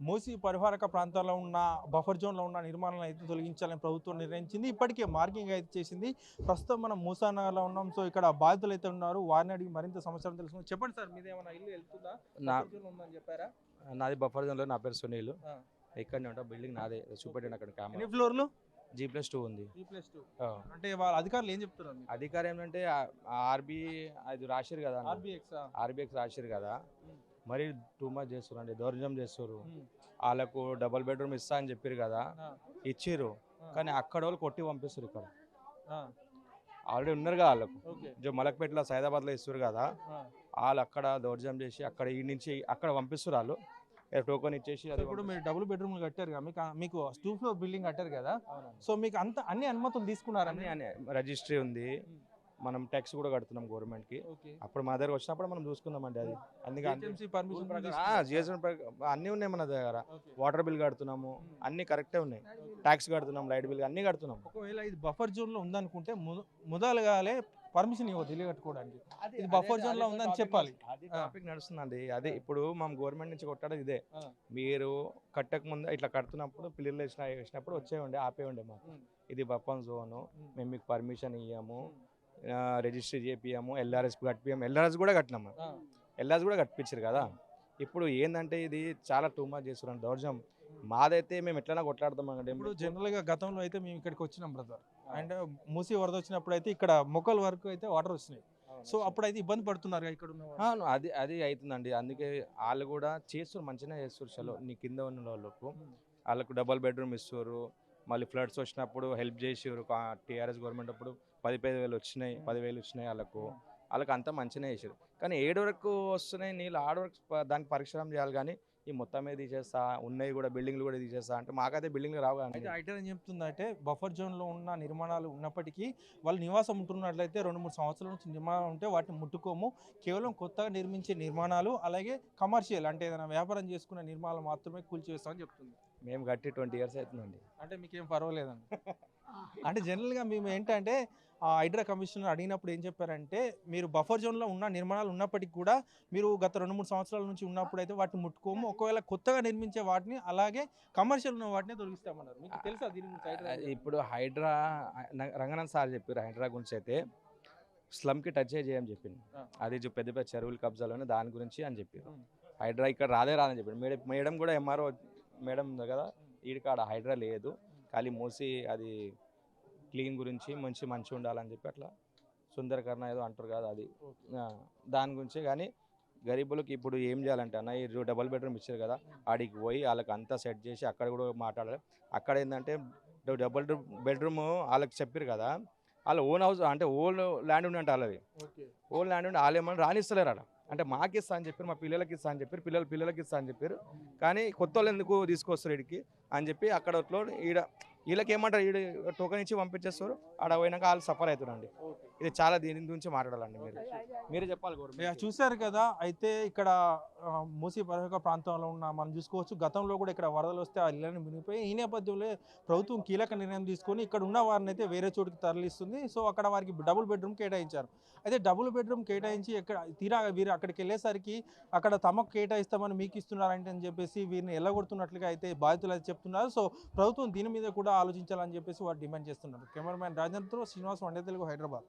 మూసి పరివారక ప్రాంతాల్లో ఉన్న బఫర్ జోన్లో ఉన్న నిర్మాణాలను అయితే తొలగించాలని ప్రభుత్వం నిర్ణయించింది. ఇప్పటికే మార్కింగ్ అయితే చేసింది. ప్రస్తుతం మనం మూసానగర్లో ఉన్నాం. సో ఇక్కడ బాధితులు అయితే ఉన్నారు. వారిని అడిగి మరింత సమాచారం తెలుసుకుందాం. చెప్పండి సార్ మీది ఏమైనా ఇల్లు వెళ్తుందా? ఉందని చెప్పారా? నాది బఫర్ జోన్లో నా పేరు సునీల్. ఆ. ఇక్కడనే ఉంటా బిల్డింగ్ నాదే చూపెట్టాను అక్కడ కెమెరా ఫ్లోర్లు? జీ ప్లస్ టూ ఉంది. అంటే వాళ్ళ అధికారులు ఏం చెప్తున్నారు? అధికారం ఏంటంటే ఆర్బీ అది రాశారు కదా RBX ఆ? ఆర్బీఎక్స్ రాశారు కదా. మరి టూ మచ్ చేస్తున్నారు దౌర్జన్యం చేస్తారు ఉమ్. వాళ్ళకు డబుల్ బెడ్రూమ్ ఇస్తా అని చెప్పారు కదా. ఇచ్చిర్రు. కానీ అక్కడ వాళ్ళు కొట్టి పంపిస్తారు ఇక్కడ. ఆల్రెడీ ఉన్నారు కదా వాళ్ళకు జో మలక్పేటలో సైదాబాద్లో ఇస్తారు కదా. వాళ్ళు అక్కడ దౌర్జన్యం చేసి అక్కడ ఈ నుంచి అక్కడ పంపిస్తారు వాళ్ళు టోకెన్ ఇచ్చేసి ఇప్పుడు మీరు డబుల్ బెడ్రూమ్ కట్టారు కదా మీకు మీకు టూ ఫ్లోర్ బిల్డింగ్ కట్టారు కదా. సో మీకు అంత అన్ని అనుమతులు తీసుకున్నారా అన్ని రిజిస్ట్రీ ఉంది మనం ట్యాక్స్ కూడా కడుతున్నాం గవర్నమెంట్కి. అప్పుడు మా దగ్గర వచ్చినప్పుడు మనం చూసుకుందామండి అది. అందుకే GHMC permission జిఎస్ఎం అన్ని ఉన్నాయి మన దగ్గర. వాటర్ బిల్ కడుతున్నాము అన్ని కరెక్టే ఉన్నాయి. ట్యాక్స్ కడుతున్నాం లైట్ బిల్ అన్ని కడుతున్నాం. ఒకవేళ ఇది బఫర్ జోన్లో ఉందనుకుంటే మొదలుగాలే పర్మిషన్ ఇవ్వదు ఇల్లు కట్టుకోవడానికి ఇది buffer zone లో ఉందని చెప్పాలి. అది టాపిక్ నడుస్తుందండి. అదే ఇప్పుడు మనం గవర్నమెంట్ నుంచి కొట్టడం ఇదే. మీరు కట్టక ముందు ఇట్లా కడుతున్నప్పుడు పిల్లలు వేసిన వేసినప్పుడు వచ్చేయండి ఆపేయండి మాకు. ఉమ్. ఇది బఫన్ జోను ఉమ్. మేము మీకు పర్మిషన్ ఇవ్వము ఉమ్. రిజిస్ట్రీ చేపియము ఎల్ఆర్ఎస్ కట్టిపియము ఎల్ఆర్ఎస్ కూడా కట్టినాము. ఎల్ఆర్ఎస్ కూడా కట్టించారు కదా. ఇప్పుడు ఏంటంటే ఇది చాలా టూ మచ్ చేస్తున్నారు దౌర్జం. మాదైతే మేము ఎట్లైనా కొట్లాడతాం ఇప్పుడు జనరల్గా గతంలో అయితే మేము ఇక్కడికి వచ్చినాం బ్రదర్ అండ్ మూసి వరద వచ్చినప్పుడు అయితే ఇక్కడ మొక్కల వరకు అయితే వాటర్ వచ్చినాయి. సో అప్పుడు అయితే ఇబ్బంది పడుతున్నారు ఇక్కడ ఉన్న అది అది అవుతుందండి అందుకే వాళ్ళు కూడా చేస్తారు మంచిగా చేస్తారు చలో. నీ కింద ఉన్న వాళ్ళకు. వాళ్ళకు డబల్ బెడ్రూమ్ ఇస్తారు మళ్ళీ ఫ్లడ్స్ వచ్చినప్పుడు హెల్ప్ చేసారు టీఆర్ఎస్ గవర్నమెంట్ అప్పుడు పది పది వేలు వచ్చినాయి పదివేలు వచ్చినాయి వాళ్ళకు. వాళ్ళకి అంతా మంచిగా చేసారు కానీ ఏడు వరకు వస్తున్నాయి నీళ్ళు ఆడ వరకు దానికి పరిశ్రమ చేయాలి కానీ ఈ మొత్తం మీద తీసేస్తా ఉన్నాయి కూడా బిల్డింగ్లు కూడా తీసేస్తా అంటే మాకైతే బిల్డింగ్లు రావు కానీ అయితే ఐటీ ఏం చెప్తుందంటే బఫర్ జోన్లో ఉన్న నిర్మాణాలు ఉన్నప్పటికీ వాళ్ళు నివాసం ఉంటున్నట్లయితే రెండు మూడు సంవత్సరాల నుంచి నిర్మాణం ఉంటే వాటిని ముట్టుకోము. కేవలం కొత్తగా నిర్మించే నిర్మాణాలు అలాగే కమర్షియల్ అంటే ఏదైనా వ్యాపారం చేసుకునే నిర్మాణాలు మాత్రమే కూల్చివేస్తామని చెప్తుంది. మేము కట్టి ట్వంటీ ఇయర్స్ అవుతుందండి. అంటే మీకేం పర్వాలేదండి. అంటే జనరల్గా మేము ఏంటంటే ఆ హైడ్రా కమిషనర్ అడిగినప్పుడు ఏం చెప్పారంటే మీరు బఫర్ జోన్లో ఉన్న నిర్మాణాలు ఉన్నప్పటికీ కూడా మీరు గత రెండు మూడు సంవత్సరాల నుంచి ఉన్నప్పుడు అయితే వాటిని ముట్టుకోము ఒకవేళ కొత్తగా నిర్మించే వాటిని అలాగే కమర్షియల్ ఉన్న వాటిని తొలగిస్తామన్నారు. మీకు తెలుసా దీని గురించి ఇప్పుడు హైడ్రా రంగనాథ్ సార్ చెప్పారు హైడ్రా గురించి అయితే స్లమ్కి టచ్ చేయని చెప్పింది. అది పెద్ద పెద్ద చెరువుల కబ్జాలోనే దాని గురించి అని చెప్పారు. హైడ్రా ఇక్కడ రాదే రాదని చెప్పారు మేడం కూడా ఎంఆర్ఓ మేడం ఉంది కదా ఈడికాడ హైడ్రా లేదు. ఖాళీ మూసి అది క్లీన్ గురించి మంచి మంచి ఉండాలని చెప్పి అట్లా సుందరకరణ ఏదో అంటారు కదా అది. దాని గురించి కానీ గరీబులకు ఇప్పుడు ఏం చేయాలంటే అన్న ఈ డబుల్ బెడ్రూమ్ ఇచ్చారు కదా ఆడికి పోయి వాళ్ళకి అంతా సెట్ చేసి అక్కడ కూడా మాట్లాడాలి. అక్కడ ఏంటంటే డబుల్ బెడ్రూమ్ వాళ్ళకి చెప్పారు కదా వాళ్ళ ఓన్ హౌస్ అంటే ఓన్ ల్యాండ్ ఉందంటే వాళ్ళది. ఓకే. ఓన్ ల్యాండ్ ఉండి వాళ్ళు ఏమన్నా రానిస్తలేరు అక్కడ అంటే మాకు ఇస్తా అని చెప్పారు మా పిల్లలకి ఇస్తా అని చెప్పారు పిల్లలు పిల్లలకి ఇస్తా అని చెప్పారు. కానీ కొత్త వాళ్ళు ఎందుకు తీసుకొస్తారు వీడికి అని చెప్పి అక్కడ ఈడ వీళ్ళకి ఏమంటారు ఈడ టోకెన్ ఇచ్చి పంపించేస్తారు. ఆడ పోయినాక వాళ్ళు సఫర్ అవుతారండి. ఇది చాలా దీని గురించి మాట్లాడాలండి మీరు. మీరే చెప్పాలి యా, గవర్నమెంట్ చూశారు కదా అయితే ఇక్కడ మూసీ పరివాహక ప్రాంతంలో ఉన్న మనం చూసుకోవచ్చు గతంలో కూడా ఇక్కడ వరదలు వస్తే ఆ ఇళ్ళని మునిగిపోయి ఈ నేపథ్యంలో ప్రభుత్వం కీలక నిర్ణయం తీసుకొని ఇక్కడ ఉన్న వారిని అయితే వేరే చోటుకి తరలిస్తుంది. సో అక్కడ వారికి డబుల్ బెడ్రూమ్ కేటాయించారు. అయితే డబుల్ బెడ్రూమ్ కేటాయించి ఎక్కడ తీరా వీరు అక్కడికి వెళ్ళేసరికి అక్కడ తమకు కేటాయిస్తామని మీకు ఇస్తున్నారంటే అని చెప్పేసి వీరిని ఎల్లగొడుతున్నట్లుగా అయితే బాధితులు అయితే చెప్తున్నారు. సో ప్రభుత్వం దీని మీద కూడా ఆలోచించాలని చెప్పేసి వారు డిమాండ్ చేస్తున్నారు కెమెరామ్యాన్ రాజేంద్రతో శ్రీనివాస్ వండే తెలుగు హైదరాబాద్.